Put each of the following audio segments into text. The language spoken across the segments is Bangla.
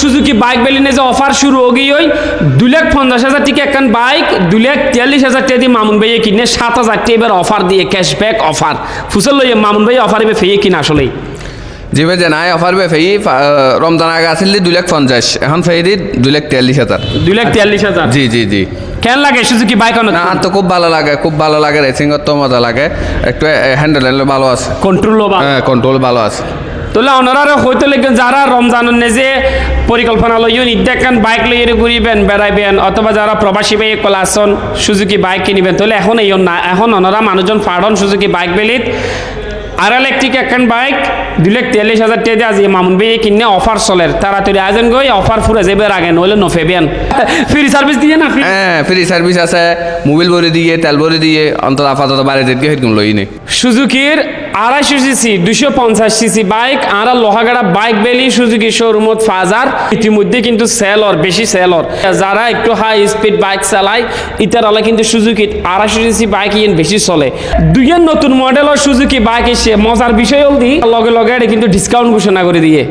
সুজুকি বাইক বেলিনে যে অফার শুরু হয়ে ওই দুই লাখ পঞ্চাশ হাজার টিকা একখান বাইক দুই লাখ তিয়াল্লিশ হাজার টাকা দিয়ে মামুন ভাইয়ে কিনে সাত হাজার টাকা এবার অফার দিয়ে ক্যাশব্যাক অফার ফুসল লইয়ে মামুন ভাই অফার এবার ফেয়ে কিনা আসলেই। জি ভাই জানাই অফার বে ফেই রমজান আগে আসিল দি দুই লাখ পঞ্চাশ এখন ফেই দি দুই লাখ তিয়াল্লিশ হাজার। দুই লাখ তিয়াল্লিশ হাজার? জি জি জি। কেন লাগে সুজুকি বাইক না তো খুব ভালো লাগে খুব ভালো লাগে রেসিং করতে মজা লাগে। একটু হ্যান্ডেল হ্যান্ডেল ভালো আছে। কন্ট্রোল বা হ্যাঁ কন্ট্রোল ভালো আছে। তাহলে ওনারা হইতে লেগে যারা রমজানের নেজে পরিকল্পনা লইন ইদ্যাকান বাইক লইয়ে ঘুরিবেন, বেড়াইবেন, অথবা যারা প্রবাসী ভাই কলাসন সুজুকি বাইক কিনিবেন তাহলে এখন এই এখন ওনারা মানুষজন ফাড়ন, সুজুকি বাইক বেলিত, আর ইলেকট্রিক একখান বাইক দুই লাখ তিয়াল্লিশ হাজার টাকা আজি মামুন ভাই কিনে অফার চলের তাড়াতাড়ি আয়োজন গই অফার ফুরে যাবে আগে নইলে নফেবেন ফ্রি সার্ভিস দিয়ে না? হ্যাঁ ফ্রি সার্ভিস আছে মোবিল ভরে দিয়ে তেল ভরে দিয়ে অন্তত আপাতত বাইরে যেতে সেরকম লই নেই সুজুকির আড়াইশো সিসি দুশো পঞ্চাশ সিসি বাইক আর লোহাগাড়া বাইক বেলি সুজুকি শোরুমত ফাজার ইতিমধ্যে কিন্তু সেলর বেশি সেলর যারা একটু হাই স্পিড বাইক চালায় ইতার আলা কিন্তু সুজুকি আড়াইশো সিসি বাইক ইয়েন বেশি চলে। দুইয়ের নতুন মডেলের সুজুকি বাইক এসে মজার বিষয় হল দি লগে লগে এটা কিন্তু ডিসকাউন্ট ঘোষণা করে দিয়ে।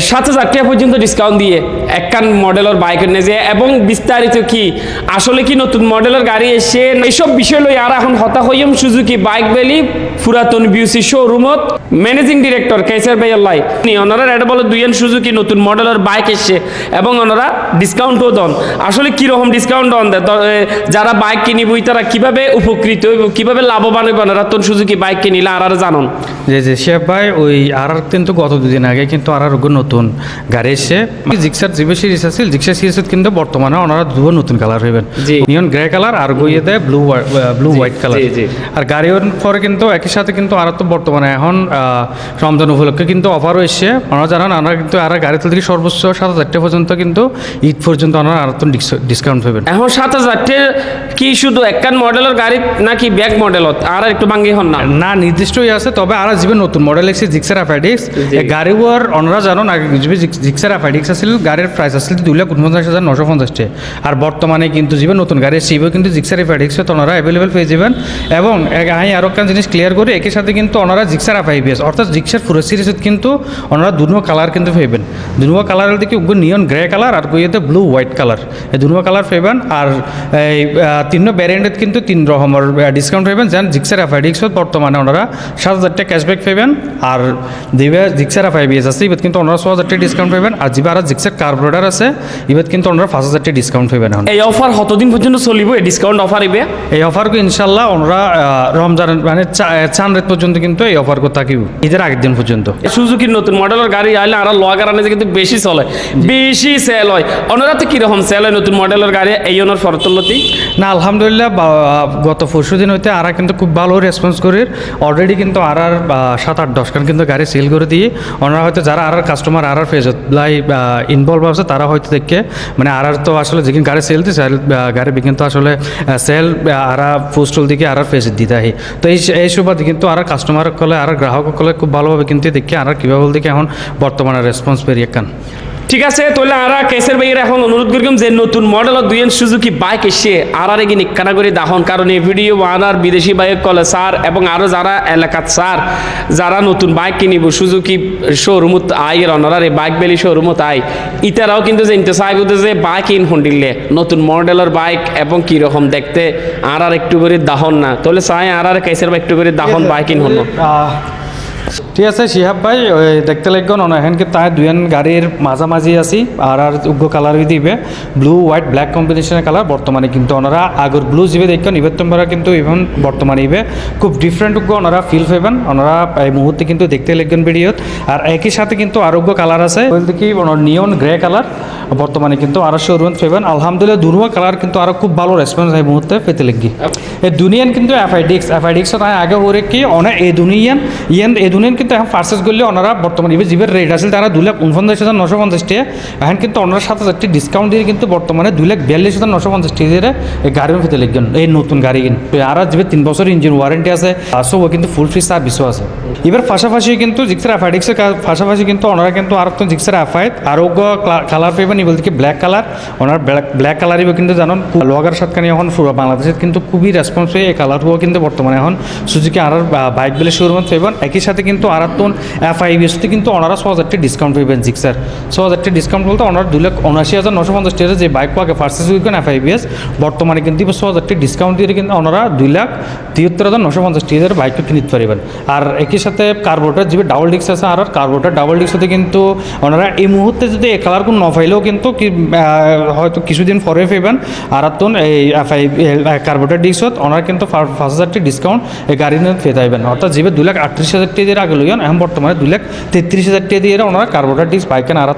সাত হাজার টাকা পর্যন্ত ডিসকাউন্ট দিয়ে একখান মডেলের বাইক যে, এবং বিস্তারিত কি, আসলে কি নতুন মডেলের গাড়ি এসে এইসব বিষয় লই আর এখন হতা হইম সুজুকি বাইক বেলি পুরাতন বিউসি শোরুমত ম্যানেজিং ডিরেক্টর কেসার ভাই আল্লাহ। ওনারা এটা বলে দুইয়েন সুজুকি নতুন মডেলের বাইক এসছে, এবং ওনারা ডিসকাউন্টও দেন। আসলে কীরকম ডিসকাউন্ট দেন? ত- যারা বাইক কিনিব, তারা কীভাবে উপকৃত হইব, কীভাবে লাভবান হইব? ওনারা তোর সুজুকি বাইক কিনিলে আর আর জানন। যে যে শেফ ভাই, ওই আর আর কিন্তু গত দুদিন আগে কিন্তু আর আর নতুন গাড়ি এসে জিক্সার জিবে সিরিজ আছিল জিক্সার সিরিজত কিন্তু বর্তমানে ওনারা দুটো নতুন কালার হইবেন। নিয়ন গ্রে কালার আর গইয়ে দেয় ব্লু ব্লু হোয়াইট কালার। আর গাড়ির পরে কিন্তু একই সাথে কিন্তু আর তো বর্তমানে এখন রমজান উপলক্ষে কিন্তু অফারও এসছে। ওনারা জানান আমরা কিন্তু আর গাড়ি থেকে সর্বোচ্চ সাত হাজারটা পর্যন্ত কিন্তু ঈদ পর্যন্ত ওনারা আর তো ডিসকাউন্ট পাবেন এখন সাত হাজার কি শুধু একখান মডেলের গাড়ি নাকি ব্যাগ মডেলত? আর একটু ভাঙ্গি হন না। না নির্দিষ্টই আছে তবে আর যে নতুন মডেল এসেছে জিক্সার অ্যাফাইডিক্স গাড়ি ওর ওনারা জানো যে জিক্সার অ্যাফাইডিক্স আছিল গাড়ির প্রাইস আসছিল দুই লাখ উনপঞ্চাশ হাজার নশো পঞ্চাশটি আর বর্তমানে কিন্তু যে নতুন গাড়ি এসেছে কিন্তু জিক্সার অ্যাফাইডিক্স তো ওনারা অ্যাভেলেবেল পেয়ে যাবেন এবং আমি আরও একটা জিনিস ক্লিয়ার করি একই সাথে কিন্তু ওনারা জিক্সার অ্যাফাইবিএস অর্থাৎ জিক্সার ফুরো সিরিজত কিন্তু ওনারা দুনো কালার কিন্তু পেবেন দুনো কালার দিকে নিয়ন গ্রে কালার আর গইয়েতে ব্লু হোয়াইট কালার এই দুনো কালার পেবেন আর তিন ব্যারেন্ডের কিন্তু তিন রকমের ডিসকাউন্ট পাবেন যেন জিক্সার অ্যাফাইডিক্সত বর্তমানে ওনারা সাত হাজার টাকা ক্যাশব্যাক পাবেন আর দিবে জিক্সার এফআইবিএস আছে এবার কিন্তু ওনারা ছ হাজার টাকা ডিসকাউন্ট পাবেন আর যিবা আর জিক্সার কার্বোরেটার আছে এবার কিন্তু ওনারা পাঁচ হাজার টাকা ডিসকাউন্ট পাবেন এই অফার কতদিন পর্যন্ত চলিব? এই ডিসকাউন্ট অফার ইবে? এই অফারকে ইনশাল্লাহ ওনারা রমজান মানে চান রাত পর্যন্ত কিন্তু এই অফার করে থাকিব। ঈদের আগের দিন পর্যন্ত। সুজুকির নতুন মডেলের গাড়ি আইলে আর লোয়া গাড়ি কিন্তু বেশি চলে। বেশি সেল হয়। ওনারা তো কীরকম সেল হয় নতুন মডেলের গাড়ি? এই ওনার ফরতলতি না আলহামদুলিল্লাহ গত পরশু দিন হইতে আর কিন্তু খুব ভালো রেসপন্স করে অলরেডি কিন্তু আর আর সাত আট দশ খান কিন্তু গাড়ি সেল করে দিয়ে ওনারা হয়তো যারা আর কাস্টমার আর আর ফেজত লাই ইনভলভ আছে, তারা হয়তো দেখে মানে আর আর তো আসলে যেখানে গাড়ি সেল দিচ্ছে গাড়ি কিন্তু আসলে সেল আর পোস্টল দিকে আর আর ফেজত দিতে আহি তো এই এই সুবাদে কিন্তু আর কাস্টমার কলে আর গ্রাহক কলে খুব ভালোভাবে কিন্তু দেখে আর কীভাবে দেখে এখন বর্তমানে রেসপন্স পেরিয়ে কান। ঠিক আছে তাহলে আর কেসের ভাইয়ের এখন অনুরোধ করিম যে নতুন মডেলের দুইয়েন সুজুকি বাইক এসে আর আর এগিয়ে নিকানা করে দাহন। কারণ এই ভিডিও আর বিদেশি বাইক কলে স্যার এবং আরও যারা এলাকাত স্যার যারা নতুন বাইক কিনিব সুজুকি শোরুমত আই ওনারা এই বাইক বেলি শোরুমত আই ইতারাও কিন্তু জানতে চাই করতে যে বাইক ইন হন্ডিলে নতুন মডেলের বাইক এবং কীরকম দেখতে আর আর একটু করে দাহন না। তাহলে চাই আর আর কেসের একটু করে দাহন বাইক ইন হন ঠিক আছে, শিহাব ভাই দেখতে লাগবেন অনেক তাই দুইজন গাড়ির মাঝামাঝি আছি, আর আর উগ্র কালার দিবে। ব্লু হোয়াইট ব্ল্যাক কম্বিনেশনের কালার বর্তমানে কিন্তু ওনারা আগর ব্লু জিবে দেখবেন, ইবের তোমরা কিন্তু ইভেন বর্তমানে ইবে। খুব ডিফারেন্ট উগ্র ওনারা ফিল পাবেন, ওনারা এই মুহূর্তে কিন্তু দেখতে লাগবেন ভিডিওত আর একই সাথে কিন্তু আরোগ্য কালার আছে, বলতে কি নিয়ন গ্রে কালার বর্তমানে কিন্তু আরও শোরুম পাবেন। আলহামদুলিল্লাহ দুনুয়া কালার কিন্তু আরও খুব ভালো রেসপন্স এই মুহূর্তে পেতে লাগি এই দুনিয়ান কিন্তু এফআইডিক্স এফআইডিক্স আগে ওরে কি অনেক এই দুনিয়ান, ইয়ান এই দুনিয়ান কিন্তু এখন পার্সেস করলে ওনারা বর্তমানে ইবে জিবের রেট আছে তারা দুই লাখ উনপঞ্চাশ হাজার নশো পঞ্চাশ টাকা এখন কিন্তু ওনারা সাত হাজারটি ডিসকাউন্ট দিয়ে কিন্তু বর্তমানে দুই লাখ বিয়াল্লিশ হাজার নশো পঞ্চাশ টাকা দিয়ে এই গাড়ির ভিতরে লিখবেন এই নতুন গাড়ি কিন্তু আর যে তিন বছর ইঞ্জিন ওয়ারেন্টি আছে সব কিন্তু ফুল ফ্রি সার্ভিসও আছে। এবার পাশাপাশি কিন্তু জিক্সার অ্যাফাইডিক্সের পাশাপাশি কিন্তু ওনারা কিন্তু আর তো জিক্সার অ্যাফাইট আরোগ্য কালার পেবেন এবার থেকে ব্ল্যাক কালার ওনার ব্ল্যাক কালারই কিন্তু জানেন লোয়াগার সাতখানি এখন পুরো বাংলাদেশের কিন্তু খুবই রেসপন্স হয়ে এই কালারগুলো কিন্তু বর্তমানে এখন সুজুকি আর বাইক বলে শোরুমত পেবেন একই সাথে কিন্তু আর এফ আই বিএসতে কিন্তু ওনারা ছ হাজারটি ডিসকাউন্ট পেবেন জিক্সার। ছ হাজারটি ডিসকাউন্ট বলতে ওনার দুই লাখ উনআশি হাজার নশো পঞ্চাশ টাকা যে বাইক পাকে ফার্সেস উইকেন এফ আই বিএস বর্তমানে কিন্তু ছ হাজারটি ডিসকাউন্ট দিয়ে কিন্তু ওনারা দুই লাখ তিয়াত্তর হাজার নশো পঞ্চাশ টাকার বাইকটা কিনতে পারবেন। আর একই সাথে কার্বোটার যে ডাবল ডিস্ক আছে আর কার্বোটার ডাবল ডিস্ক হতে কিন্তু ওনারা এই মুহূর্তে যদি এই কালার কোন নফাইলেও কিন্তু হয়তো কিছুদিন পরে পেবেন আর তুন এই এফআই কার্বোটার ডিস্কত ওনারা কিন্তু পাঁচ হাজারটি ডিসকাউন্ট এই গাড়ি নিয়ে পেয়ে যাবেন অর্থাৎ যেভাবে দুই লাখ আটত্রিশ হাজার টাকা দিয়ে আগে লইন এখন বর্তমানে দুই লাখ তেত্রিশ হাজার টাকা দিয়ে ওনারা কার্বোটার ডিস্ক বাইকেন আর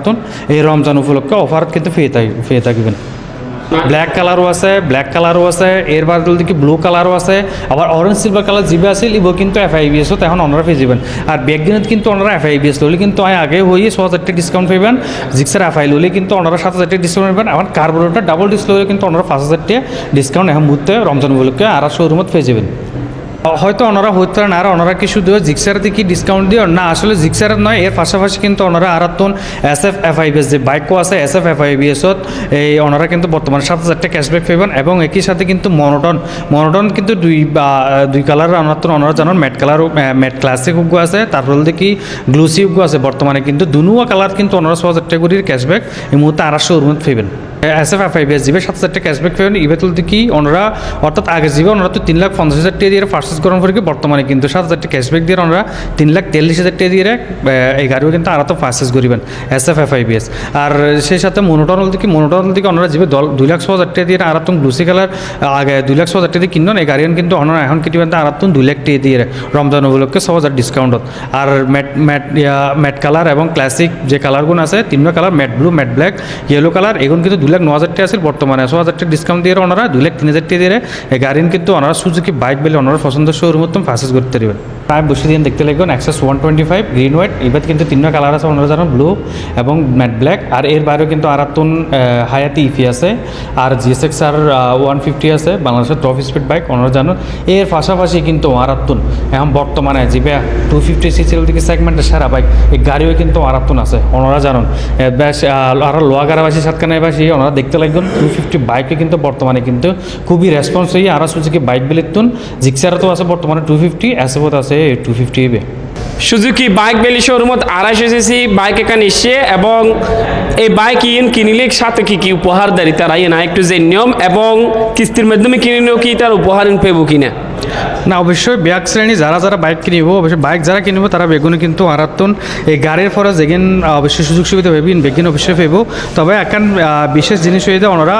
এই রমজান উপলক্ষে অফার কিন্তু পেয়ে থাকিবেন। ব্ল্যাক কালারও আছে ব্ল্যাক কালারও আছে, এর বাদ দেখি ব্লু কালারও আছে, আবার অরেঞ্জ সিলভার কালার জিবে আছিল ইবো কিন্তু এফ আই বিএসও তখন ওনারা পেয়ে যাবেন। আর ব্যাকগ্রাউন্ড কিন্তু ওনারা এফ আই বিএস হলে কিন্তু আমি আগে হয়ে ছ হাজারটা ডিসকাউন্ট পাইবেন জিক্সার এফ আই হলে কিন্তু ওনারা সাত হাজারটা ডিসকাউন্ট পাবেন আবার কার্বোরেটার ডাবল ডিসপ্লে কিন্তু ওনারা পাঁচ হাজারটা ডিসকাউন্ট এখন মুহূর্তে রমজান উপলক্ষে আর শোরুমত পেয়ে যাবেন। হয়তো ওনারা হইতে পারেন, আর ওনারা কি শুধু জিক্সারাতে কি ডিসকাউন্ট দিয়ে না, আসলে জিক্সার নয়, এর পাশাপাশি কিন্তু ওনারা আরাতন এস এফ এফ আইবিএস যে বাইকও আছে এস এফ এফ আইবিএসত এই ওনারা কিন্তু বর্তমানে সাত হাজারটা ক্যাশব্যাক পাবেন এবং একই সাথে কিন্তু মনোটন মনোটন কিন্তু দুই, বা, দুই কালার ওনার ওনারা জানেন ম্যাট কালার ম্যাট ক্লাসিক উগ্য আছে, তারপর দেখি গ্লুসি উগ্য আছে, বর্তমানে কিন্তু দুনুয়া কালার কিন্তু ওনারা ছ হাজার টাকা করির ক্যাশব্যাক এই মুহূর্তে আড়াইশো রুমত পাবেন এস এফ এফ আই সাত কি অর্থাৎ তিন লাখ পঞ্চাশ পার্সেস বর্তমানে কিন্তু সাত দিয়ে ওনারা তিন লাখ তেল্লিশ এই কিন্তু করিবেন এস এফ এফ আই আর সেই সাথে দুই লাখ ছ দিয়ে আর তো ব্লুসি কালার আগে দুই লাখ দিয়ে এই কিন্তু এখন আর দুই লাখ দিয়ে রমজান উপলক্ষে ছ হাজার ডিসকাউন্টত আর ম্যাট ম্যাট ম্যাট কালার এবং ক্লাসিক যে কালারগুলো আছে তিনটা colour matte blue matte black yellow colour এগুলো কিন্তু দুই লাখ ন হাজার টাকা আছে বর্তমানে। ছ হাজার টাকা ডিসকাউন্ট দিয়ে ওনারা, দুই লাখ তিন হাজার টাকা দিয়ে এই গাড়ি কিন্তু ওনারা সুজুকি বাইক বেলে ওনারা পছন্দের শোরুম মতন ফার্সেস করতে পারবেন প্রায় বসে দিন দেখতে লাগবেন Access one twenty five green white এবার কিন্তু তিনটা কালার আছে, ওনারা জানেন ব্লু এবং ম্যাট ব্ল্যাক আর এর বাইরেও কিন্তু আরাতুন হায়াতি ইফি আছে, আর জিএসএক্স আর ওয়ান ফিফটি আছে, বাংলাদেশের টপ স্পিড বাইক ওনারা জানেন এর পাশাপাশি কিন্তু আরাতুন। এখন বর্তমানে জিবে টু ফিফটি সিসির দিকে সেগমেন্টের সারা বাইক এই গাড়িও কিন্তু আরাতুন আছে, ওনারা জানেন বেশ আর লোয়াগাড়াবাসী সাতকানাবাসী ওনারা দেখতে লাগবেন। টু ফিফটি বাইকে কিন্তু বর্তমানে কিন্তু খুবই রেসপন্স হয়ে আর সুযোগে বাইক বেলিতুন জিক্সারা তো আছে বর্তমানে টু ফিফটি এসএফত আছে টু ফিফটি এবে সুজুকি বাইক বেলি শোরুমত আড়াইশো সিসি বাইক এখানে এসে এবং এই বাইক ইন কিনিলে সাথে কি কি উপহার দেয় তারা ইয়ে না, একটু যে নিয়ম এবং কিস্তির মাধ্যমে কিনিলেও কি তার উপহার ইন পেবো কিনা। না, অবশ্যই ব্যাগ শ্রেণি, যারা যারা বাইক কিনিব, অবশ্যই বাইক যারা কিনব, তারা বেগুনে কিন্তু আরাতন। এই গাড়ির ফলে যেগিন অবশ্যই সুযোগ সুবিধা পাবেন বেগিন অবশ্যই পাইব। তবে এখন বিশেষ জিনিস হয়ে যায় ওনারা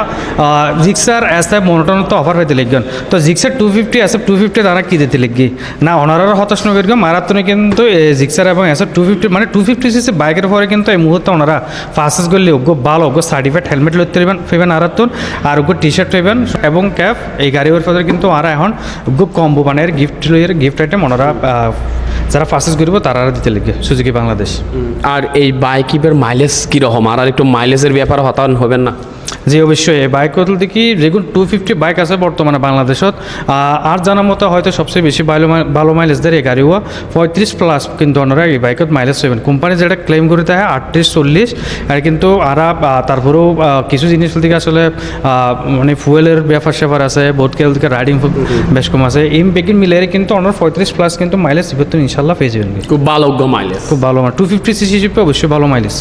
জিক্সার এস মনোটন তো অফার হইতে লিখবেন তো Gixxer two fifty S two fifty তারা কি দিতে লিখবি না ওনারা হতাশ নগর মারাত্মনে কিন্তু জিক্সার এবং এস টু ফিফটি মানে টু ফিফটি সিসি বাইকের পরে কিন্তু এই মুহূর্তে ওনারা ফার্সেস করলে ওগ্য ভালো ওগ্য সার্টিফাইড হেলমেট লইতে পারবেন পাইবেন আরাতুন, আর ওগ্য টি শার্ট পাইবেন, এবং ক্যাপ এই গাড়ির ফলে কিন্তু আর এখন ওগ্য কম্বো মানের গিফট লইয়ের গিফট আইটেম ওনারা যারা পার্সেস করব তারা দিতে লিখবে সুজুকি বাংলাদেশ আর এই বাইকের মাইলেজ কীরকম? আর একটু মাইলেজের ব্যাপারে হতান হবেন না। জি অবশ্যই। এই বাইক বলতে কি যেগুলো টু ফিফটি বাইক আছে বর্তমানে বাংলাদেশত। আর জানার মতো হয়তো সবচেয়ে বেশি ভালো ভালো মাইলেজ দেয় এই গাড়িও পঁয়ত্রিশ প্লাস কিন্তু ওনারা এই বাইকত মাইলেজ পাবেন। কোম্পানি যেটা ক্লেম করে দেয় আটত্রিশ চল্লিশ। আর কিন্তু আরা তারপরেও কিছু জিনিস থেকে আসলে মানে ফুয়েলের ব্যাপার স্যাপার আছে বহুত কেউ থেকে রাইডিং বেশ কম আছে। এই বেগিন মিলে কিন্তু ওনার পঁয়ত্রিশ প্লাস কিন্তু মাইলেজ ইনশাল্লাহ পেয়ে যাবেন। খুব ভালো মাইলেজ খুব ভালো। টু ফিফটি সিসি অবশ্যই ভালো মাইলেজ